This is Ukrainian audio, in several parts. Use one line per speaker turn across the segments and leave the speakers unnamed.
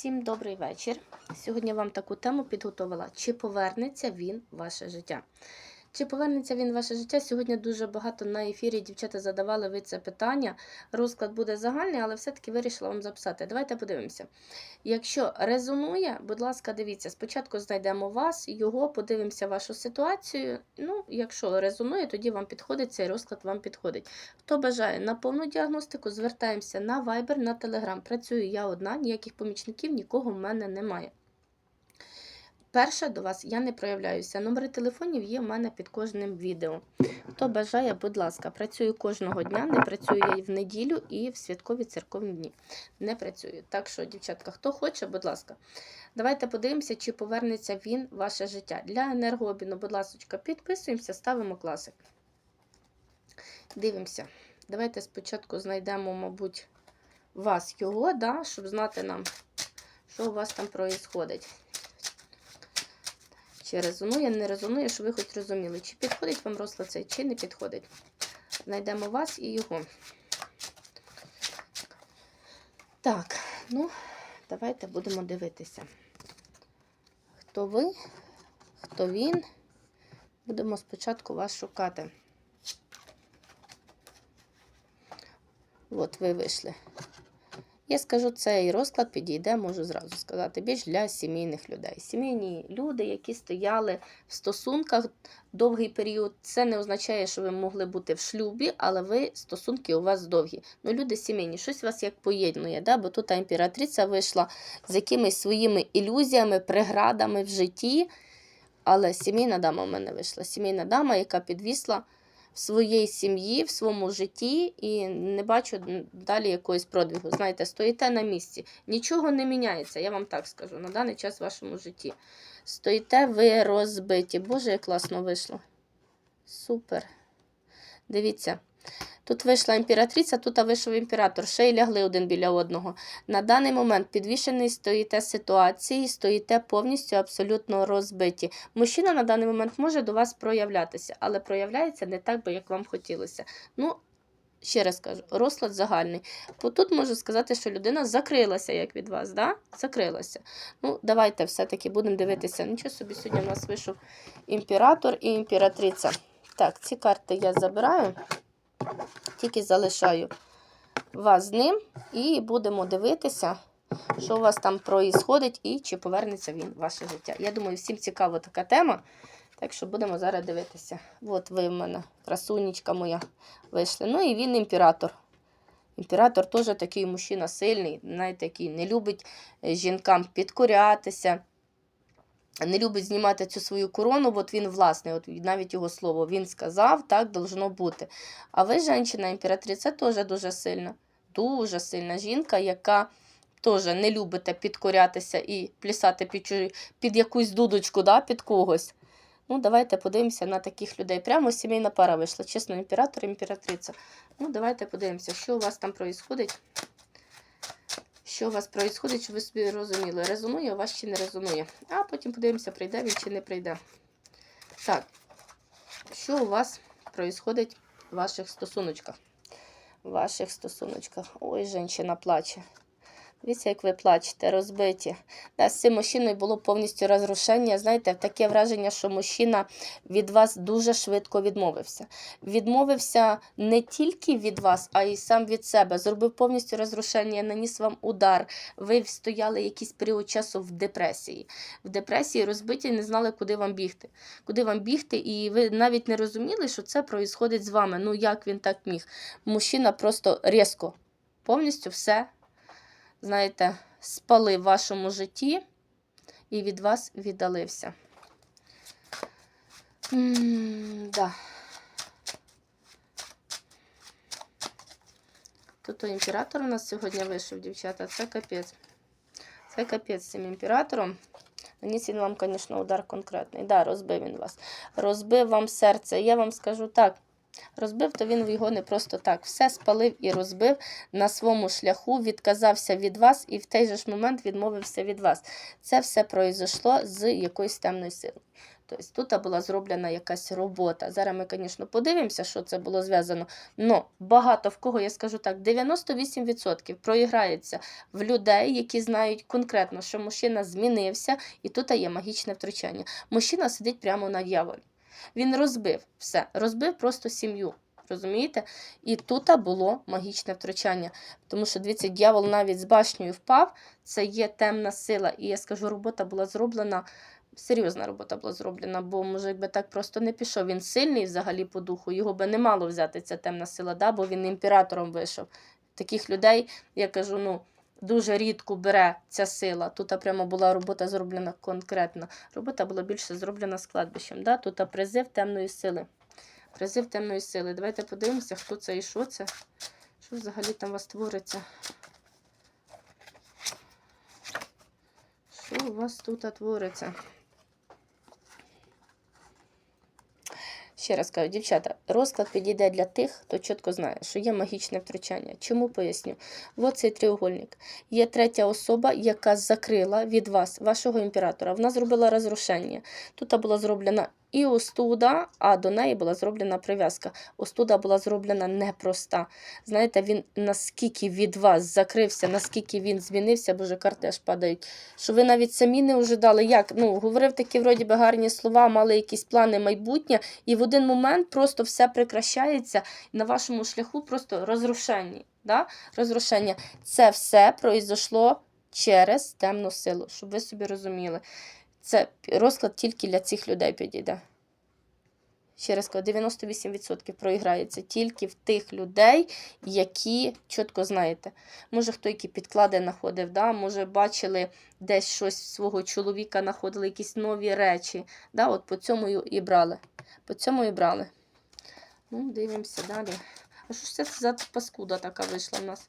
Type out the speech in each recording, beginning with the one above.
Всім добрий вечір. Сьогодні вам таку тему підготувала. Чи повернеться він в ваше життя? Чи повернеться він в ваше життя? Сьогодні дуже багато на ефірі дівчата задавали ви це питання. Розклад буде загальний, але все-таки вирішила вам записати. Давайте подивимося. Якщо резонує, будь ласка, дивіться. Спочатку знайдемо вас, його, подивимося вашу ситуацію. Ну, якщо резонує, тоді вам підходить цей розклад, вам підходить. Хто бажає на повну діагностику, звертаємося на Viber, на Telegram. Працюю я одна, ніяких помічників, нікого в мене немає. Перша до вас я не проявляюся. Номери телефонів є в мене під кожним відео. Хто бажає, будь ласка, працюю кожного дня, не працюю я і в неділю, і в святкові церковні дні. Не працюю. Так що, дівчатка, хто хоче, будь ласка. Давайте подивимося, чи повернеться він в ваше життя. Для енергообміну, будь ласка, підписуємося, ставимо класик. Дивимося. Давайте спочатку знайдемо, мабуть, вас його, да, щоб знати нам, що у вас там відбувається. Чи резонує, не резонує, щоб ви хоч розуміли, чи підходить вам розклад цей, чи не підходить. Знайдемо вас і його. Так, ну, давайте будемо дивитися. Хто ви, хто він. Будемо спочатку вас шукати. От ви вийшли. Я скажу, цей розклад підійде, можу зразу сказати, більш для сімейних людей. Сімейні люди, які стояли в стосунках довгий період, це не означає, що ви могли бути в шлюбі, але ви стосунки у вас довгі. Ну, люди сімейні, щось вас як поєднує, да? бо тут імператриця вийшла з якимись своїми ілюзіями, преградами в житті. Але сімейна дама в мене вийшла. Сімейна дама, яка підвісла в своїй сім'ї, в своєму житті і не бачу далі якогось продвігу. Знаєте, стоїте на місці. Нічого не міняється, я вам так скажу, на даний час в вашому житті. Стоїте ви розбиті. Боже, як класно вийшло. Супер. Дивіться. Тут вийшла імператриця, тут вийшов імператор, ще й лягли один біля одного. На даний момент підвішений стоїте ситуації, стоїте повністю абсолютно розбиті. Мужчина на даний момент може до вас проявлятися, але проявляється не так, би, як вам хотілося. Ну, ще раз кажу, розклад загальний. Бо тут можу сказати, що людина закрилася, як від вас, да? закрилася. Ну, давайте все-таки будемо дивитися. Нічого собі сьогодні у нас вийшов імператор і імператриця. Так, ці карти я забираю. Тільки залишаю вас з ним і будемо дивитися, що у вас там проїсходить і чи повернеться він в ваше життя. Я думаю, всім цікава така тема. Так що будемо зараз дивитися. От ви в мене, красунечка моя, вийшли. Ну і він імператор. Імператор теж такий мужчина сильний, знаєте, який не любить жінкам підкорятися не любить знімати цю свою корону, от він власний, от навіть його слово, він сказав, так должно бути. А ви, жінка, імператриця, теж дуже сильна, дуже сильна жінка, яка теж не любите підкорятися і плясати під, під якусь дудочку, да, під когось. Ну, давайте подивимося на таких людей. Прямо сімейна пара вийшла. Чесно, імператор, імператриця. Ну, давайте подивимося, що у вас там відбувається. Що у вас відбувається, щоб ви собі розуміли, резонує у вас чи не резонує. А потім подивимося, прийде він чи не прийде. Так, що у вас відбувається в ваших стосуночках? В ваших стосуночках. Ой, жінка плаче. Дивіться, як ви плачете, розбиті. Да, з цим мужчиною було повністю розрушення. Знаєте, таке враження, що мужчина від вас дуже швидко відмовився. Відмовився не тільки від вас, а й сам від себе. Зробив повністю розрушення, наніс вам удар. Ви стояли якийсь період часу в депресії. В депресії розбиті, не знали, куди вам бігти. Куди вам бігти, і ви навіть не розуміли, що це відбувається з вами. Ну, як він так міг? Мужчина просто різко, повністю все знаєте, спалив в вашому житті і від вас віддалився. Да. Тут імператор у нас сьогодні вийшов, дівчата, це капець. Це капець цим імператором. Наніс він вам, звісно, удар конкретний. Да, розбив він вас. Розбив вам серце. Я вам скажу так. Розбив, то він його не просто так. Все спалив і розбив на своєму шляху, відказався від вас і в той же ж момент відмовився від вас. Це все пройшло з якоюсь темною силою. Тобто тут була зроблена якась робота. Зараз ми, звісно, подивимося, що це було зв'язано. Но багато в кого, я скажу так, 98% проіграється в людей, які знають конкретно, що мужчина змінився, і тут є магічне втручання. Мужчина сидить прямо на дьяволі. Він розбив все, розбив просто сім'ю. Розумієте? І тут було магічне втручання. Тому що, дивіться, дьявол навіть з башнею впав, це є темна сила. І я скажу, робота була зроблена, серйозна робота була зроблена, бо мужик би так просто не пішов. Він сильний взагалі по духу, його би не мало взяти ця темна сила, да? бо він імператором вийшов. Таких людей, я кажу, ну. Дуже рідко бере ця сила. Тут прямо була робота зроблена конкретно. Робота була більше зроблена з кладбищем. Да? Тут призив темної сили. Призив темної сили. Давайте подивимося, хто це і що це. Що взагалі там у вас твориться? Що у вас тут твориться? Ще раз кажу, дівчата, розклад підійде для тих, хто чітко знає, що є магічне втручання. Чому поясню? Ось цей треугольник. Є третя особа, яка закрила від вас, вашого імператора. Вона зробила розрушення. Тут була зроблена і остуда, а до неї була зроблена прив'язка. Остуда була зроблена непроста. Знаєте, він наскільки від вас закрився, наскільки він змінився, боже, карти аж падають. Що ви навіть самі не ожидали, як ну, говорив такі вроді би гарні слова, мали якісь плани майбутнє, і в один момент просто все прекращається на вашому шляху просто розрушення. Да? Розрушення. Це все произошло через темну силу, щоб ви собі розуміли. Це розклад тільки для цих людей підійде. Ще раз кажу, 98% проіграється тільки в тих людей, які чітко знаєте. Може, хто які підклади знаходив, да? може, бачили десь щось свого чоловіка, знаходили якісь нові речі. Да? От по цьому і брали. По цьому і брали. Ну, дивимося далі. А що ж це за паскуда така вийшла в нас?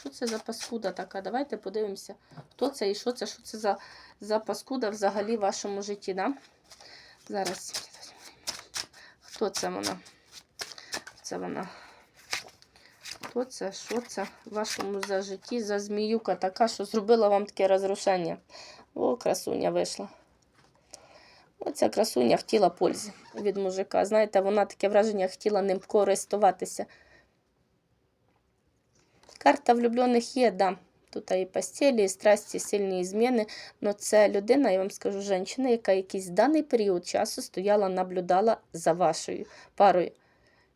Що це за паскуда така? Давайте подивимося, хто це і що це, що це за, за паскуда взагалі в вашому житті. Да? Зараз. Хто це вона? Це вона. Хто це? Що це в вашому за житті? За зміюка така, що зробила вам таке розрушення. О, красуня вийшла. Оця красуня хотіла пользи від мужика. Знаєте, вона таке враження хотіла ним користуватися. Карта влюблених є, да. Тут і постелі, і страсті, сильні зміни. Но це людина, я вам скажу, жінка, яка якийсь даний період часу стояла, наблюдала за вашою парою.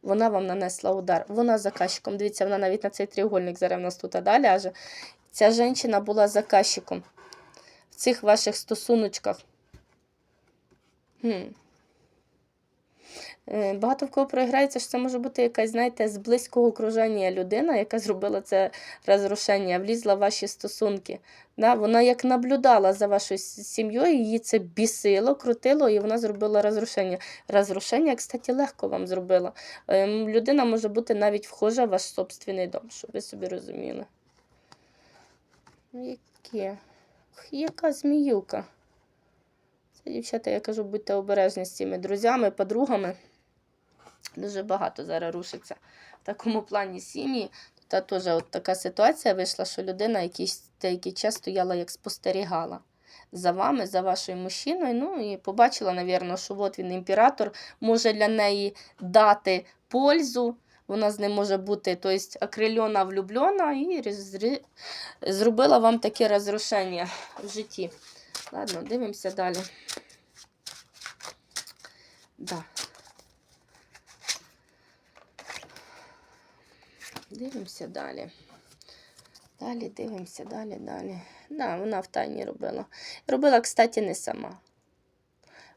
Вона вам нанесла удар. Вона заказчиком. Дивіться, вона навіть на цей треугольник зараз в нас тут да, ляже. Ця жінка була заказчиком в цих ваших стосуночках. Хм. Е, Багато в кого проіграється, що це може бути якась, знаєте, з близького окруження людина, яка зробила це розрушення, влізла в ваші стосунки. Да? Вона як наблюдала за вашою сім'єю, її це бісило, крутило, і вона зробила розрушення. Розрушення, кстати, легко вам зробила. Ем, Людина може бути навіть вхожа в ваш собственний дом, щоб ви собі розуміли. Ну, Яке? Яка зміюка? Дівчата, я кажу, будьте обережні з цими друзями, подругами. Дуже багато зараз рушиться в такому плані сім'ї. Та теж от така ситуація вийшла, що людина якийсь деякий час стояла, як спостерігала за вами, за вашою мужчиною. Ну і побачила, напевно, що от він імператор може для неї дати пользу. Вона з ним може бути тобто, окрильона, влюблена, і зробила вам таке розрушення в житті. Ладно, дивимося далі. Да. Дивимося далі. Далі дивимося, далі, далі. Да, вона в тайні робила. Робила, кстати, не сама.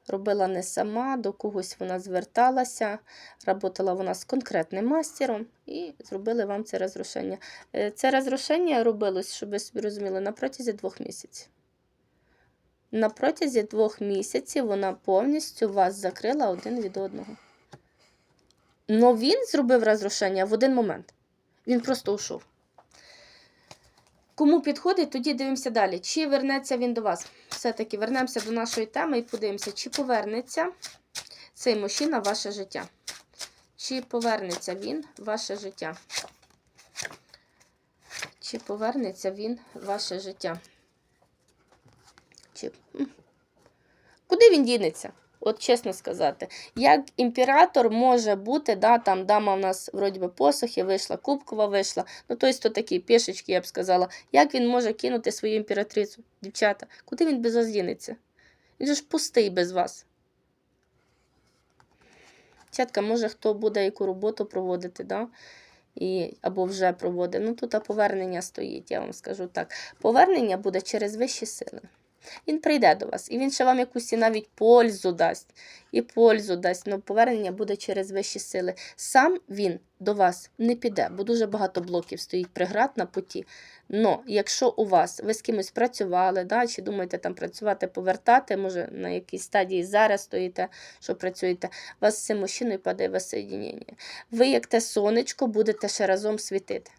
Робила не сама, до когось вона зверталася, Работала вона з конкретним мастером і зробили вам це розрушення. Е, Це розрушення робилось, щоб ви собі розуміли, на протязі двох місяців. На протязі двох місяців вона повністю вас закрила один від одного. Но він зробив розрушення в один момент. Він просто ушов. Кому підходить, тоді дивимося далі. Чи вернеться він до вас? Все-таки вернемося до нашої теми і подивимося, чи повернеться цей мужчина в ваше життя. Чи повернеться він в ваше життя? Чи повернеться він в ваше життя? Чи... Куди він дінеться? От чесно сказати, як імператор може бути, да, там дама в нас вроді би посохи вийшла, кубкова вийшла, ну тобто то такі пішечки, я б сказала, як він може кинути свою імператрицю, дівчата? Куди він без вас дінеться? Він же ж пустий без вас. Дівчатка, може хто буде яку роботу проводити, да? І, або вже проводить. Ну тут повернення стоїть, я вам скажу так. Повернення буде через вищі сили. Він прийде до вас, і він ще вам якусь і навіть пользу дасть. І пользу дасть, але повернення буде через вищі сили. Сам він до вас не піде, бо дуже багато блоків стоїть преград на путі. Но якщо у вас ви з кимось працювали, да, чи думаєте там працювати, повертати, може на якійсь стадії зараз стоїте, що працюєте, вас з цим мужчиною падає воссоєдінення. Ви, як те сонечко, будете ще разом світити.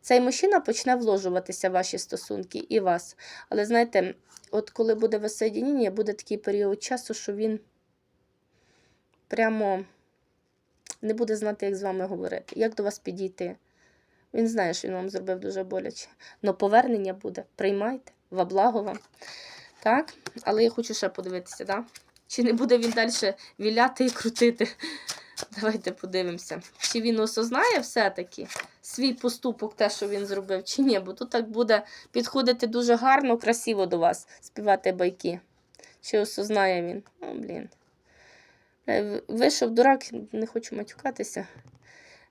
Цей мужчина почне вложуватися в ваші стосунки і вас. Але знаєте, от коли буде воссоєдінення, буде такий період часу, що він прямо не буде знати, як з вами говорити, як до вас підійти. Він знає, що він вам зробив дуже боляче. Но повернення буде. Приймайте, во благо вам. Так? Але я хочу ще подивитися, да? чи не буде він далі віляти і крутити. Давайте подивимося. Чи він осознає все-таки свій поступок, те, що він зробив, чи ні, бо тут так буде підходити дуже гарно, красиво до вас, співати байки. Чи осознає він? О, блін. Е, Вийшов дурак, не хочу матюкатися.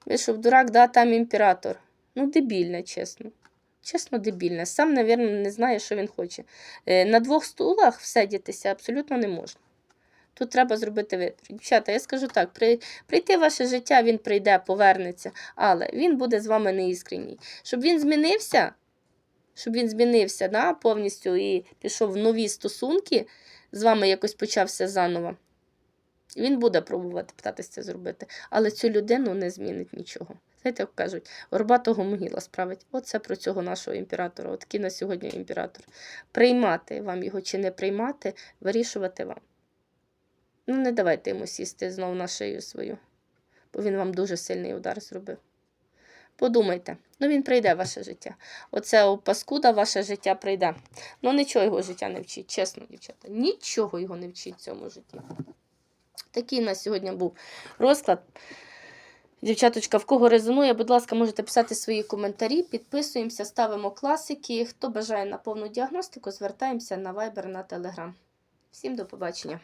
Вийшов дурак, да, там імператор. Ну, дебільне, чесно. Чесно, дебільне. Сам, мабуть, не знає, що він хоче. Е, На двох стулах всидітися абсолютно не можна. Тут треба зробити вибір. Дівчата, я скажу так: при, прийти в ваше життя, він прийде, повернеться, але він буде з вами неіскренній. Щоб він змінився, щоб він змінився да, повністю і пішов в нові стосунки, з вами якось почався заново. Він буде пробувати питатися це зробити, але цю людину не змінить нічого. Знаєте, як кажуть, горбатого могила справить. Оце про цього нашого імператора. От такий на сьогодні імператор. Приймати вам його чи не приймати, вирішувати вам. Ну, не давайте йому сісти знов на шию свою, бо він вам дуже сильний удар зробив. Подумайте, ну він прийде ваше життя. Оце о, паскуда ваше життя прийде. Ну нічого його життя не вчить, чесно, дівчата. Нічого його не вчить в цьому житті. Такий у нас сьогодні був розклад. Дівчаточка, в кого резонує, будь ласка, можете писати свої коментарі, підписуємося, ставимо класики. Хто бажає на повну діагностику, звертаємося на Viber, на Telegram. Всім до побачення!